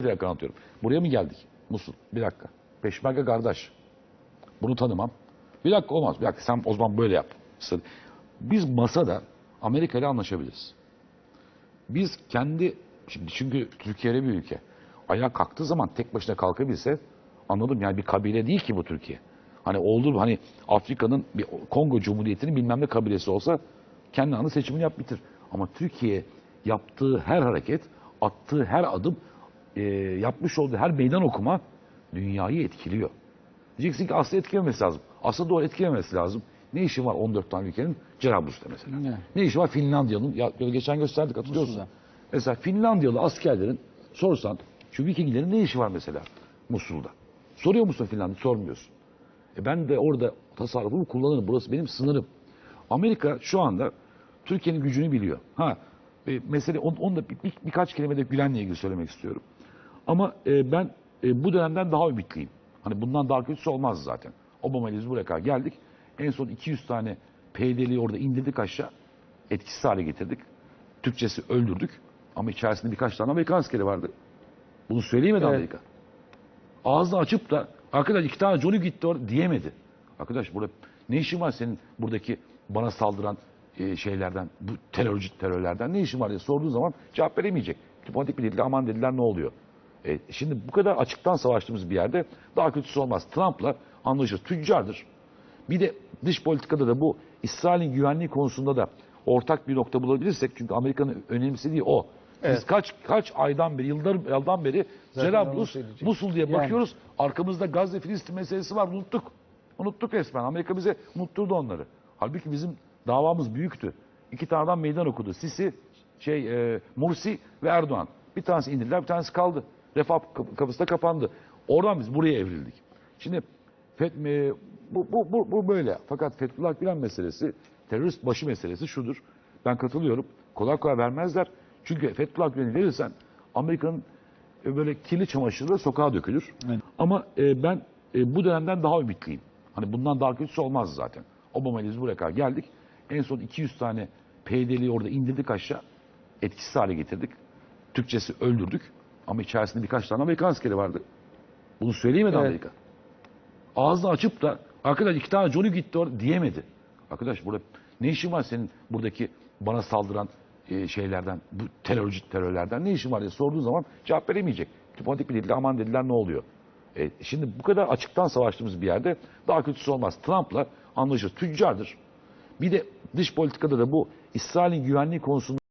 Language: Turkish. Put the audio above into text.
Bir dakika anlatıyorum. Buraya mı geldik? Musul. Bir dakika. Peşmerge kardeş. Bunu tanımam. Bir dakika olmaz. Bir dakika sen o zaman böyle yap. Biz masada Amerika ile anlaşabiliriz. Biz kendi şimdi çünkü Türkiye öyle bir ülke. Ayağa kalktığı zaman tek başına kalkabilse anladım yani bir kabile değil ki bu Türkiye. Hani oldu hani Afrika'nın bir Kongo Cumhuriyeti'nin bilmem ne kabilesi olsa kendi anı seçimini yap bitir. Ama Türkiye yaptığı her hareket, attığı her adım, e, yapmış olduğu her meydan okuma dünyayı etkiliyor. Diyeceksin ki Asya etkilememesi lazım. Asya doğru etkilememesi lazım. Ne işi var 14 tane ülkenin Cerablus'ta mesela? Ne? Ne işi var Finlandiya'nın? Ya geçen gösterdik hatırlıyorsun. Musul'da. Mesela Finlandiyalı askerlerin sorsan şu Vikinglerin ne işi var mesela Musul'da? Soruyor musun Finlandiya? Sormuyorsun. E ben de orada tasarrufumu kullanırım. Burası benim sınırım. Amerika şu anda Türkiye'nin gücünü biliyor. Ha e, mesele on, onu da bir, bir- birkaç kelime de Gülen'le ilgili söylemek istiyorum. Ama e, ben e, bu dönemden daha ümitliyim. Hani bundan daha kötüsü olmaz zaten. Obama ile buraya kadar geldik. En son 200 tane PYD'liyi orada indirdik aşağı. Etkisiz hale getirdik. Türkçesi öldürdük. Ama içerisinde birkaç tane Amerikan askeri vardı. Bunu söyleyemedi Evet. Amerika. Ağzını açıp da arkadaş iki tane Johnny gitti orada diyemedi. Arkadaş burada ne işin var senin buradaki bana saldıran e, şeylerden, bu terörcü terörlerden ne işin var diye sorduğun zaman cevap veremeyecek. Diplomatik bir dille aman dediler ne oluyor? E, şimdi bu kadar açıktan savaştığımız bir yerde daha kötüsü olmaz. Trump'la anlaşır. Tüccardır. Bir de dış politikada da bu İsrail'in güvenliği konusunda da ortak bir nokta bulabilirsek çünkü Amerika'nın önemsediği o. Biz Evet. kaç kaç aydan beri, yıllar yıldan beri söyleyecektim. Musul diye Yani. bakıyoruz. Arkamızda Gazze Filistin meselesi var. Unuttuk. Unuttuk resmen. Amerika bize unutturdu onları. Halbuki bizim davamız büyüktü. İki tane adam meydan okudu. Sisi, şey, e, Mursi ve Erdoğan. Bir tanesi indirdiler, bir tanesi kaldı. Refah kap- kapısı da kapandı. Oradan biz buraya evrildik. Şimdi Fet- e, bu, bu, bu, bu böyle. Fakat Fethullah Gülen meselesi, terörist başı meselesi şudur. Ben katılıyorum. Kolay kolay vermezler. Çünkü Fethullah Gülen'i verirsen Amerika'nın e, böyle kirli çamaşırları sokağa dökülür. Evet. Ama e, ben e, bu dönemden daha ümitliyim. Hani bundan daha kötüsü olmaz zaten. Obama ile biz buraya kadar geldik. En son 200 tane PYD'liyi orada indirdik aşağı. Etkisiz hale getirdik. Türkçesi öldürdük. Ama içerisinde birkaç tane Amerikan askeri vardı. Bunu söyleyemedi Evet. Amerika. Ağzını açıp da arkadaş iki tane Johnny gitti orada diyemedi. Arkadaş burada ne işin var senin buradaki bana saldıran e, şeylerden, bu terörcü terörlerden ne işin var diye sorduğun zaman cevap veremeyecek. Diplomatik bir dille aman dediler ne oluyor? E, şimdi bu kadar açıktan savaştığımız bir yerde daha kötüsü olmaz. Trump'la anlaşır. Tüccardır. Bir de dış politikada da bu İsrail'in güvenliği konusunda